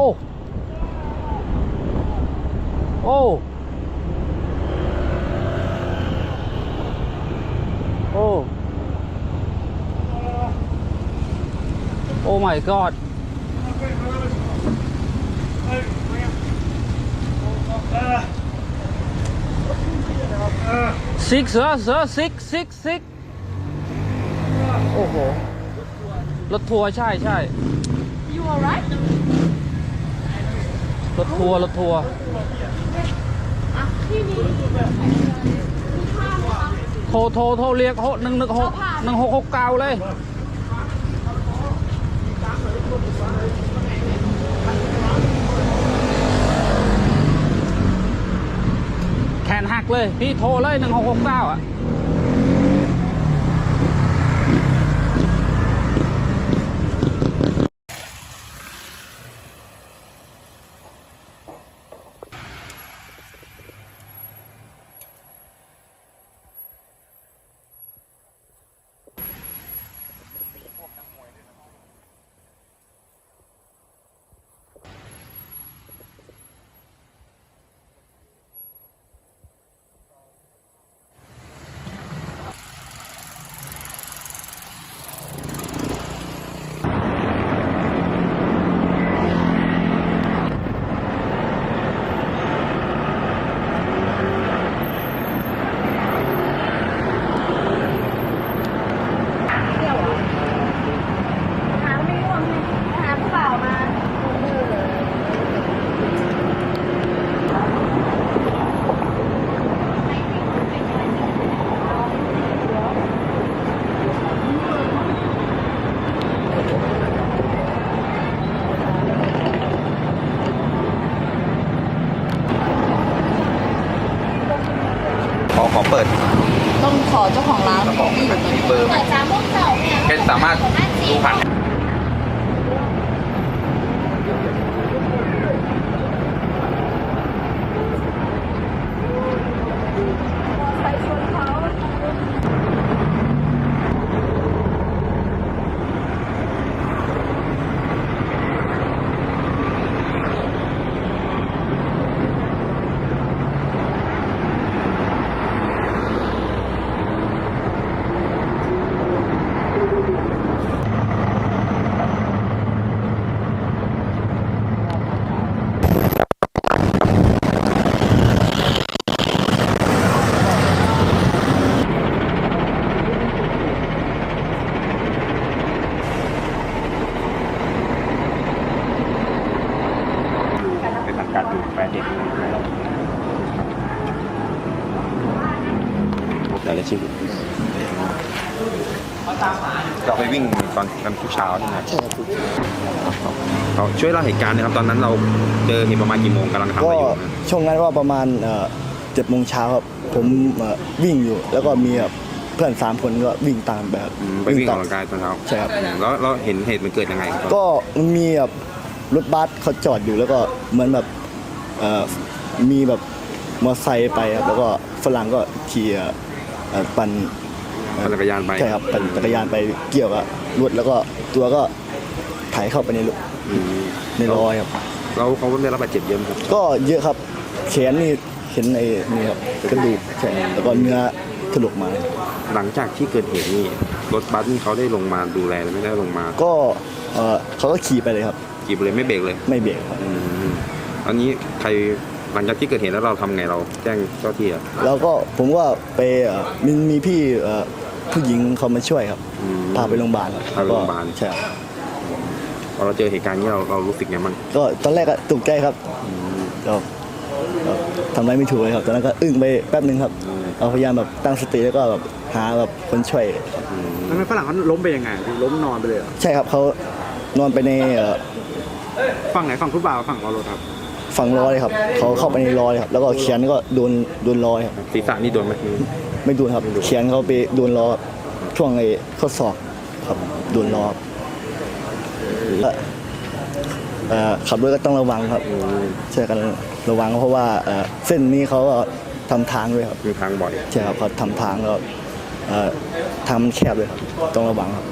อ้โอ้โอ้โอ้ my god ซิกเสือเสือซิกซิกซิกโอ้โห รถทัวร์ใช่ใช่ You alright? รถทัวร์รถทัวร์โทรโทรโทรเรียกหนึ่งหนึ่งหกหนึ่งหกหกเก้าเลยแขนหักเลย พี่โทรเลยหนึ่งหกหกเก้าอะ หาไม่ร่วงหาผู้บ่าวมาเออ ขอขอเปิด ต้องขอเจ้าของร้านที่อยู่ตรงนี้ เบอร์ไหมเปิดจ้ามุ่งเจ้าเนี่ยเป็นสามารถดูผ่าน ไปชวนเขา เป็นทางการดูแฟนเด็ก แต่ละชีวิตเราไปวิ่งตอนกันทุกเช้าใช่ไหมใช่ครับเราช่วยเล่าเหตุการณ์นะครับตอนนั้นเราเจอเหตุประมาณกี่โมงกำลังทำอะก็ไรอยู่นะช่วงนั้นว่าประมาณเจ็ดโมงเช้าครับผมเอ่อวิ่งอยู่ แล้วก็มีแบบเพื่อนสามคนก็วิ่งตามไปครับอืมไปวิ่งอตาอกมกำลังกายตอนเช้าใช่ครับแล้วเราเห็นเหตุมันเกิดยังไงครับก็มันมีแบบรถบัสเขาจอดอยู่แล้วก็เหมือนแบบเอ่อมีแบบมอเตอร์ไซค์ไปครับแล้วก็ฝรั่งก็ขี่เอ่อ ปั่นปั่นจักรยานไปใช่ครับปั่นจักรยานไปเกี่ยวกับรถแล้วก็ตัวก็ไถเข้าไปในรถอืมในรอยครับเราเขาได้รับบาดเจ็บเยอะไหมครับก็เยอะครับแขนนี่เห็นไอ้นี่ครับกระดูกใช่แล้วก็เนื้อถลกมา หลังจากที่เกิดเหตุนี่รถบัสนี่เขาได้ลงมาดูแลหรือไม่ได้ลงมาก็เอ่อเขาก็ขี่ไปเลยครับ กี่ไปเลยไม่เบรกเลยไม่เบรกครับ อืมอันนี้ใคร หลังจากที่เกิดเหตุแล้วเราทำไงเราแจ้งเจ้าที่อะแล้วก็ผมก็ไปเอ่อมีมีพี่เอ่อผู้หญิงเขามาช่วยครับ อืม พาไปโรงพยาบาลครับพาไปโรงพยาบาลใช่ครับพอเราเจอเหตุการณ์นี้เราเรารู้สึกไงบ้างก็ตอนแรกก็ตกใจครับก็ก็ทำอะไรไม่ถูกเลยครับตอนนั้นก็อึ้งไปแป๊บนึงครับเราพยายามแบบตั้งสติแล้วก็แบบหาแบบคนช่วยครับทำไมฝรั่งเขาล้มไปยังไงล้มนอนไปเลยเหรอใช่ครับเขานอนไปในเอ่อฝั่งไหนฝั่งฟุตบาทกับฝั่งรอรถครับ ฝั่งล้อเลยครับเขาเข้าไปในล้อเลยครับแล้วก็แขนก็โดนโดนล้อเลยครับศีรษะนี่โดนไหมไม่โดนครับแขนเขาไปโดนล้อช่วงไอ้ข้อศอกครับโดนล้อแล้วเอ่อขับรถก็ต้องระวังครับใช่กันระวังเพราะว่าเอ่อเส้นนี้เขาก็ทำทางด้วยครับ มีทางบ่อย ใช่ครับเขาทำทางแล้วเอ่อทางมันแคบเลยครับต้องระวังครับ